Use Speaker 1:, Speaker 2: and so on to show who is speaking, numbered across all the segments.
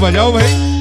Speaker 1: बजाओ भाई।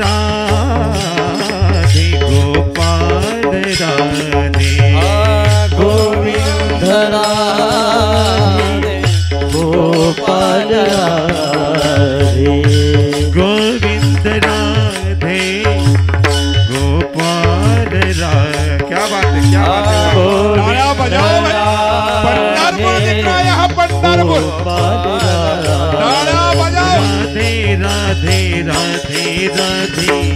Speaker 2: राधे
Speaker 3: गोपाल राधे। गोविंद राधे गोपाल राधे। गोविंद राधे गोपाल राधे। क्या बात है क्या बात है।
Speaker 1: बजाओ दिख रहा है यहाँ पंढरपुर तालियाँ
Speaker 3: Radhe